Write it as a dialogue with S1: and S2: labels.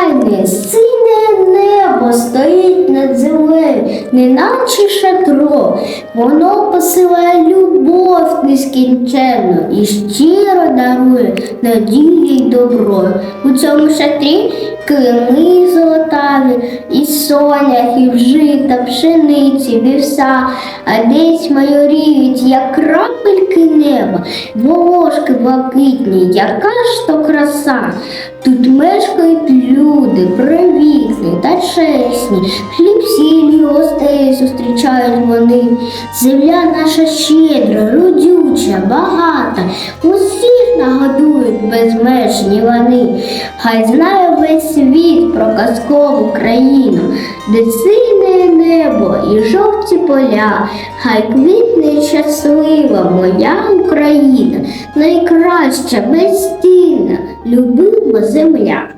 S1: файне, синє небо стоїть над землею, неначе шатро, воно посилає любов нескінченну і щиро дарує надію й добро. У цьому шатрі килими золотаві, і сонях, і вжита, пшениці, вівса, а десь майоріють, як неба, волошки блакитні, яка ж то краса. Тут мешкають люди, привітні та чесні, хліб сіль гостей зустрічають вони. Земля наша щедра, родюча, багата, усіх нагодують безмежні вони. Хай знає весь світ про казкову країну, де жовті поля, хай квітне щаслива моя Україна, найкраща, безцінна, любима земля.